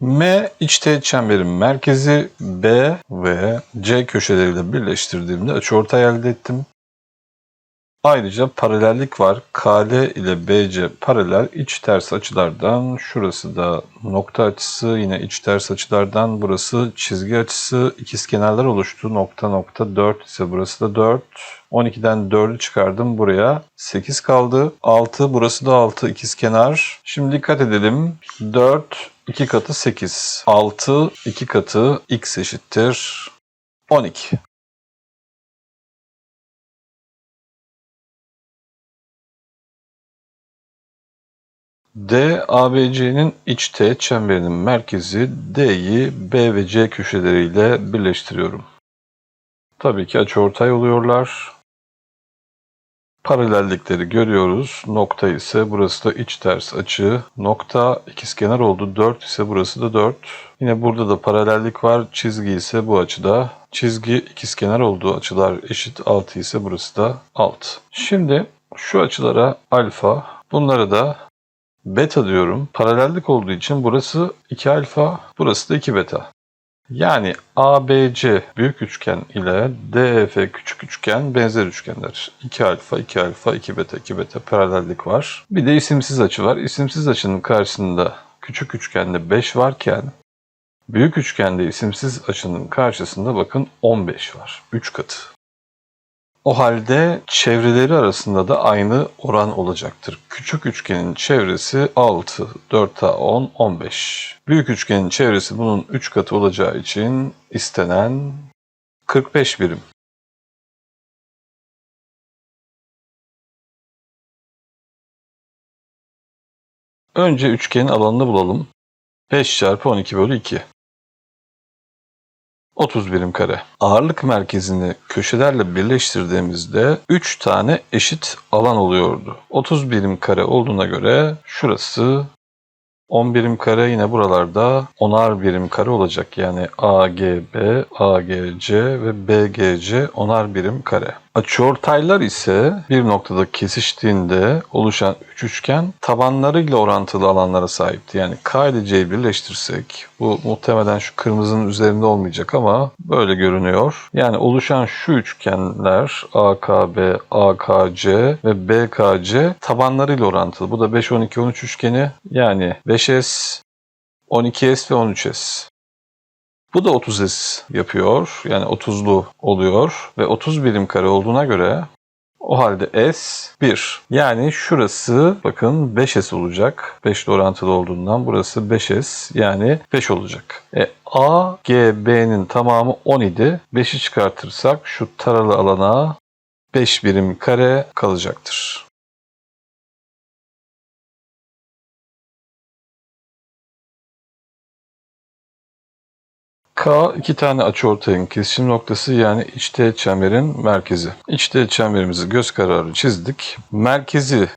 M iç teğet çemberin merkezi B ve C köşeleriyle birleştirdiğimde açıortay elde ettim. Ayrıca paralellik var. KL ile BC paralel iç ters açılardan şurası da nokta açısı yine iç ters açılardan burası çizgi açısı ikizkenarlar oluştu. Nokta nokta 4 ise burası da 4. 12'den 4'ü çıkardım buraya. 8 kaldı. 6 burası da 6 ikizkenar. Şimdi dikkat edelim. 4 2 katı 8. 6 2 katı x eşittir 12. D, ABC'nin iç teğet çemberinin merkezi D'yi B ve C köşeleriyle birleştiriyorum. Tabii ki açıortay oluyorlar. Paralellikleri görüyoruz. Nokta ise burası da iç ters açı. Nokta ikizkenar oldu. 4 ise burası da 4. Yine burada da paralellik var. Çizgi ise bu açıda. Çizgi ikizkenar olduğu açılar eşit. 6 ise burası da 6. Şimdi şu açılara alfa, bunlara da beta diyorum. Paralellik olduğu için burası 2 alfa, burası da 2 beta. Yani ABC büyük üçgen ile DEF küçük üçgen benzer üçgenler. 2 alfa, 2 alfa, 2 beta, 2 beta paralellik var. Bir de isimsiz açı var. İsimsiz açının karşısında küçük üçgende 5 varken büyük üçgende isimsiz açının karşısında bakın 15 var. 3 katı. O halde çevreleri arasında da aynı oran olacaktır. Küçük üçgenin çevresi 6, 4 a 10, 15. Büyük üçgenin çevresi bunun 3 katı olacağı için istenen 45 birim. Önce üçgenin alanını bulalım. 5 çarpı 12 bölü 2. 30 birim kare. Ağırlık merkezini köşelerle birleştirdiğimizde 3 tane eşit alan oluyordu. 30 birim kare olduğuna göre şurası 10 birim kare yine buralarda 10'ar birim kare olacak. Yani AGB, AGC ve BGC 10'ar birim kare. Açıortaylar ise bir noktada kesiştiğinde oluşan üç üçgen tabanlarıyla orantılı alanlara sahipti. Yani K ile C'yi birleştirsek bu muhtemelen şu kırmızının üzerinde olmayacak ama böyle görünüyor. Yani oluşan şu üçgenler AKB, AKC ve BKC tabanlarıyla orantılı. Bu da 5, 12, 13 üçgeni yani 5S, 12S ve 13S. Bu da 30S yapıyor. Yani 30'lu oluyor. Ve 30 birim kare olduğuna göre o halde S 1. Yani şurası bakın 5S olacak. 5 ile orantılı olduğundan burası 5S yani 5 olacak. E, A, G, B'nin tamamı 10 idi. 5'i çıkartırsak şu taralı alana 5 birim kare kalacaktır. K iki tane açıortayın kesişim noktası yani iç teğet çemberin merkezi. İç teğet çemberimizi göz kararı çizdik. Merkezi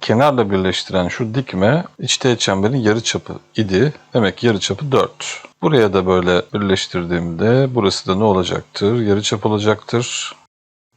kenarla birleştiren şu dikme iç teğet çemberin yarı çapı idi. Demek yarı çapı 4. Buraya da böyle birleştirdiğimde burası da ne olacaktır? Yarı çap olacaktır.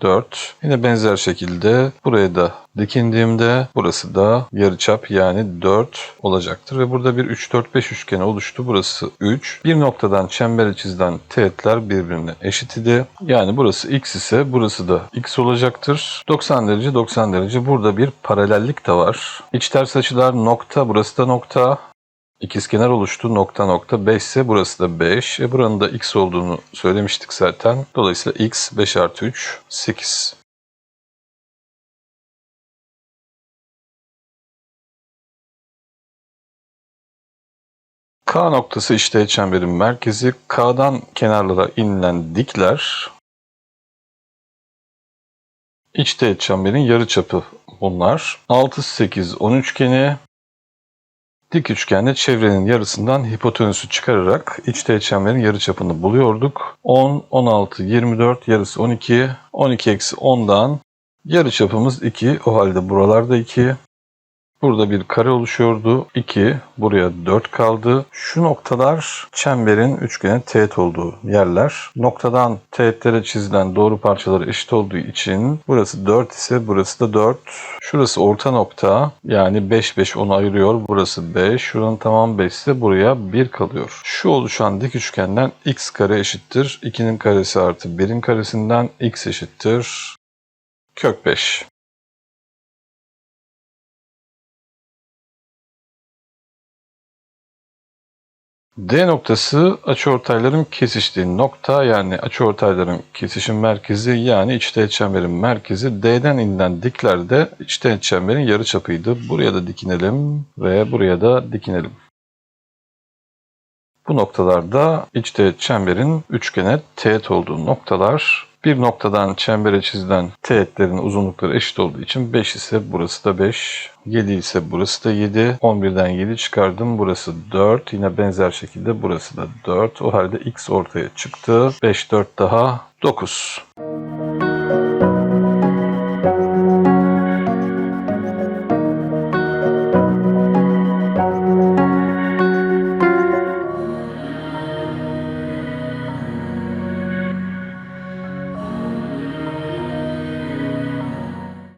4. Yine benzer şekilde buraya da dikindiğimde burası da yarıçap yani 4 olacaktır. Ve burada bir 3, 4, 5 üçgeni oluştu. Burası 3. Bir noktadan çemberi çizilen teğetler birbirine eşit idi. Yani burası x ise burası da x olacaktır. 90 derece 90 derece. Burada bir paralellik de var. İç ters açılar nokta burası da nokta. İkizkenar oluştu. Nokta nokta 5 ise burası da 5. E buranın da x olduğunu söylemiştik zaten. Dolayısıyla x 5 artı 3 8. K noktası işte çemberin merkezi. K'dan kenarlara inilen dikler iç teğet çemberin yarıçapı bunlar. 6, 8, 10 üçgeni Dik üçgende çevrenin yarısından hipotenüsü çıkararak iç teğet çemberin yarıçapını buluyorduk. 10, 16, 24, yarısı 12. 12 eksi 10'dan yarıçapımız 2. O halde buralarda 2. Burada bir kare oluşuyordu. 2. Buraya 4 kaldı. Şu noktalar çemberin üçgenin teğet olduğu yerler. Noktadan teğetlere çizilen doğru parçaları eşit olduğu için burası 4 ise burası da 4. Şurası orta nokta. Yani 5 5 onu ayırıyor. Burası 5. Şuranın tamamı 5 ise buraya 1 kalıyor. Şu oluşan dik üçgenden x kare eşittir. 2'nin karesi artı 1'in karesinden x eşittir. Kök 5. D noktası açıortayların kesiştiği nokta yani açıortayların kesişim merkezi yani içteğet çemberin merkezi D'den inilen diklerde içteğet çemberin yarıçapıydı. Buraya da dikinelim ve buraya da dikinelim. Bu noktalarda içteğet çemberin üçgene teğet olduğu noktalar. Bir noktadan çembere çizilen teğetlerin uzunlukları eşit olduğu için 5 ise burası da 5. 7 ise burası da 7. 11'den 7 çıkardım. Burası 4. Yine benzer şekilde burası da 4. O halde x ortaya çıktı. 5, 4 daha 9.